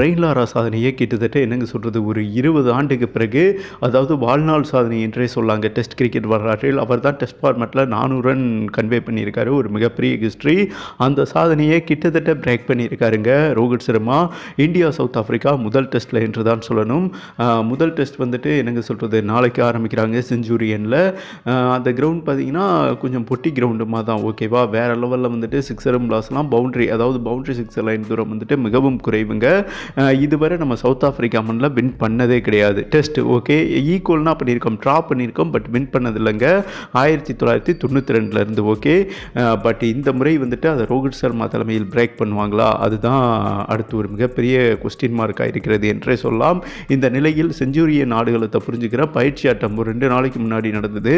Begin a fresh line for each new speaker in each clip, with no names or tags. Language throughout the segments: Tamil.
பிரெயின் லாரா சாதனையை கிட்டத்தட்ட என்னங்க சொல்கிறது ஒரு இருபது ஆண்டுக்கு பிறகு அதாவது வாழ்நாள் சாதனை என்றே சொல்லாங்க டெஸ்ட் கிரிக்கெட் வரலாற்றில். அவர் தான் டெஸ்ட் ஃபார்மேட்டில் நானூறு ரன் கன்வே பண்ணியிருக்காரு ஒரு மிகப்பெரிய ஹிஸ்ட்ரி அந்த சாதனையை கிட்டத்தட்ட break பண்ணியிருக்காருங்க Rohit Sharma. India South Africa முதல் டெஸ்ட்டில் என்று தான் சொல்லணும். முதல் டெஸ்ட் வந்துட்டு என்னங்க சொல்கிறது நாளைக்கு ஆரம்பிக்கிறாங்க செஞ்சுரியனில் அந்த கிரவுண்ட் பார்த்தீங்கன்னா கொஞ்சம் பொட்டி கிரவுண்டுமா தான் ஓகேவா வேறு லெவலில் வந்துட்டு சிக்ஸரும் பிளாஸ்லாம் பவுண்ட்ரி அதாவது பவுண்ட்ரி சிக்ஸர் லைன் தூரம் வந்துட்டு மிகவும் குறைவுங்க. இதுவரை நம்ம சவுத் ஆஃப்ரிக்கா மண்ணில் வின் பண்ணதே கிடையாது. டெஸ்ட் ஓகே ஈக்குவல்னா பண்ணியிருக்கோம் ட்ரா பண்ணியிருக்கோம் பட் வின் பண்ணது இல்லைங்க ஆயிரத்தி தொள்ளாயிரத்தி தொண்ணூற்றி ரெண்டுலேருந்து ஓகே பட் இந்த முறை வந்துட்டு அதை ரோஹித் சர்மா தலைமையில் பிரேக் பண்ணுவாங்களா? அதுதான் அடுத்து ஒரு மிகப்பெரிய கொஸ்டின் மார்க்காக இருக்கிறது என்றே சொல்லலாம். இந்த நிலையில் செஞ்சுரிய நாடுகளத்தை புரிஞ்சுக்கிற பயிற்சி ஆட்டம் ஒரு ரெண்டு நாளைக்கு முன்னாடி நடந்தது.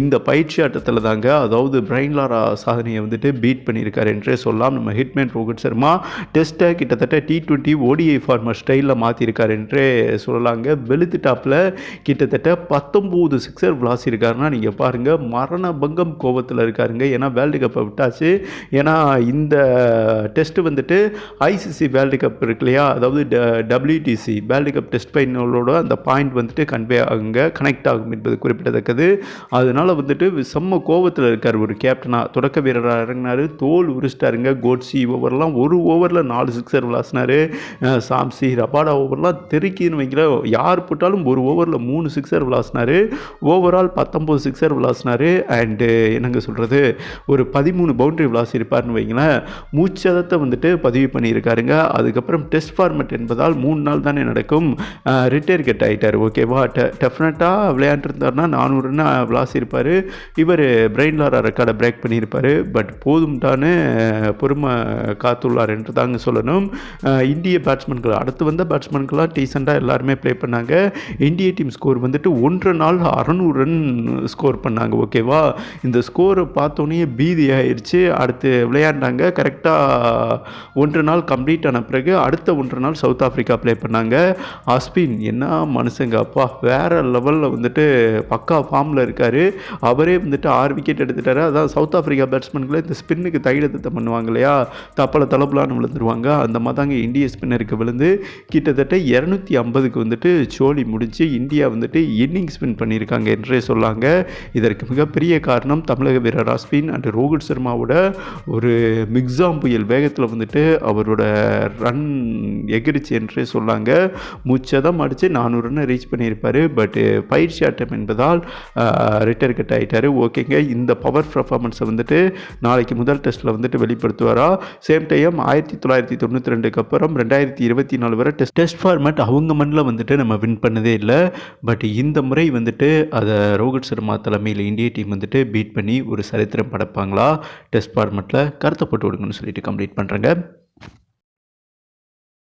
இந்த பயிற்சி ஆட்டத்தில் தாங்க அதாவது பிரைன்லாரா சாதனையை வந்துட்டு பீட் பண்ணியிருக்காரு என்றே சொல்லலாம். நம்ம ஹிட்மேன் ரோஹித் சர்மா டெஸ்ட்டை கிட்டத்தட்ட டி டுவெண்ட்டி ஓடிஐ ஃபார்மர் ஸ்டைலில் மாற்றிருக்காரு என்றே சொல்லலாங்க. வெளுத்து டாப்பில் கிட்டத்தட்ட பத்தொம்போது சிக்ஸர் விளாசிருக்காருன்னா நீங்கள் பாருங்கள் மரண பங்கம் கோபத்தில் இருக்காருங்க. ஏன்னா வேர்ல்டு கப்பை விட்டாச்சு. ஏன்னா இந்த டெஸ்ட்டு வந்துட்டு ஐசிசி வேர்ல்டு கப் இருக்கு இல்லையா? அதாவது டபிள்யூடிசி வேர்ல்டு கப் டெஸ்ட் ஃபைனலோட அந்த பாயிண்ட் வந்துட்டு கன்வே ஆகுங்க கனெக்ட் ஆகும் என்பது குறிப்பிடத்தக்கது. அதனால் வந்துட்டு செம்ம கோபத்தில் இருக்கார் ஒரு கேப்டனாக தொடக்க வீரராக இறங்கினார் தோல் உரிச்சிட்டாருங்க. கோட்ஸி ஓவர்லாம் ஒரு ஓவரில் நாலு சிக்ஸர் விளாசினாரு. சாம்சி ரபாடா ஓவர்லாம் தெருக்கின்னு வைக்கல யார் போட்டாலும் ஒரு ஓவரில் மூணு சிக்ஸர் விளாசினார். ஓவரால் பத்தொம்போது சிக்ஸர் விளாசினார். அண்டு என்னங்க சொல்கிறது ஒரு பதிமூணு பவுண்டரி விளாசிருப்பார்னு வைங்களேன். மூச்சதத்தை வந்துட்டு பதிவு பண்ணியிருக்காருங்க. அதுக்கப்புறம் டெஸ்ட் ஃபார்மெட் என்பதால் மூணு நாள் தானே நடக்கும். ரிட்டையர் கட் ஆகிட்டார் ஓகேவா டெ டெஃபினட்டாக விளையாண்டுருந்தாருன்னா நானூறுன்னு விளாசிருப்பார் இவர் பிரெயின்லாரா ரெக்கார்டை பிரேக் பண்ணியிருப்பார். பட் போதும்டான்னு பொறுமை காத்துள்ளார் என்று தாங்க சொல்லணும். இந்திய பேட்ஸ் பேட்ஸ்மேன்கள் அடுத்து வந்த பேட்ஸ்மேன்கள்லாம் டீசெண்டாக எல்லாருமே ப்ளே பண்ணாங்க. இந்திய டீம் ஸ்கோர் வந்துட்டு ஒன்றரை நாள் அறநூறு ரன் ஸ்கோர் பண்ணாங்க ஓகேவா இந்த ஸ்கோரை பார்த்தோன்னே பீதி ஆயிடுச்சு அடுத்து விளையாண்டாங்க. கரெக்டாக ஒன்றரை நாள் கம்ப்ளீட் ஆன பிறகு அடுத்த ஒன்றரை நாள் சவுத் ஆஃப்ரிக்கா ப்ளே பண்ணாங்க. அஸ்பின் என்ன மனுஷங்க அப்பா. வேறு லெவலில் வந்துட்டு பக்கா ஃபார்மில் இருக்கார். அவரே வந்துட்டு ஆறு விக்கெட் எடுத்துட்டாரு. அதான் சவுத் ஆஃப்ரிக்கா பேட்ஸ்மேன்களை இந்த ஸ்பின்னுக்கு தைடத்தை பண்ணுவாங்க இல்லையா? தப்பல தளப்பலான்னு விழுந்துருவாங்க. அந்த மாதிரி தாங்க இந்திய ஸ்பின்னருக்கு விழுந்து கிட்டத்தட்ட இரநூத்தி ஐம்பதுக்கு வந்துட்டு சோலி முடிஞ்சு இந்தியா வந்துட்டு இன்னிங்ஸ் வின் பண்ணியிருக்காங்க என்றே சொல்லாங்க. இதற்கு மிகப்பெரிய காரணம் தமிழக வீரர் அஸ்வின் அண்ட் ரோஹித் சர்மாவோட ஒரு மிக்ஸாம் புயல் வேகத்தில் வந்துட்டு அவரோட ரன் எகிரிச்சு என்றே சொல்லாங்க. முச்சதம் அடித்து நானூறு ரன் ரீச் பண்ணியிருப்பார். பட்டு பயிற்சி ஆட்டம் என்பதால் ரிட்டையர் கட் ஆகிட்டார் ஓகேங்க. இந்த பவர் பர்ஃபார்மன்ஸை வந்துட்டு நாளைக்கு முதல் டெஸ்ட்டில் வந்துட்டு வெளிப்படுத்துவாரா? சேம் டைம் ஆயிரத்தி தொள்ளாயிரத்தி தொண்ணூற்றி ரெண்டுக்கு அப்புறம் ரெண்டாயிரத்தி இருபத்தி நாலு வரை டெஸ்ட் டெஸ்ட் ஃபார்மேட் அவங்க மண்ணில் வந்துட்டு நம்ம வின் பண்ணதே இல்லை. பட் இந்த முறை வந்துட்டு அதை ரோஹித் சர்மா தலைமையில் இந்திய டீம் வந்துட்டு பீட் பண்ணி ஒரு சரித்திரம் படைப்பாங்களா? டெஸ்ட் ஃபார்மேட்டில் கருத்தை போட்டு விடுங்கன்னு சொல்லிட்டு கம்ப்ளீட் பண்ணுறேங்க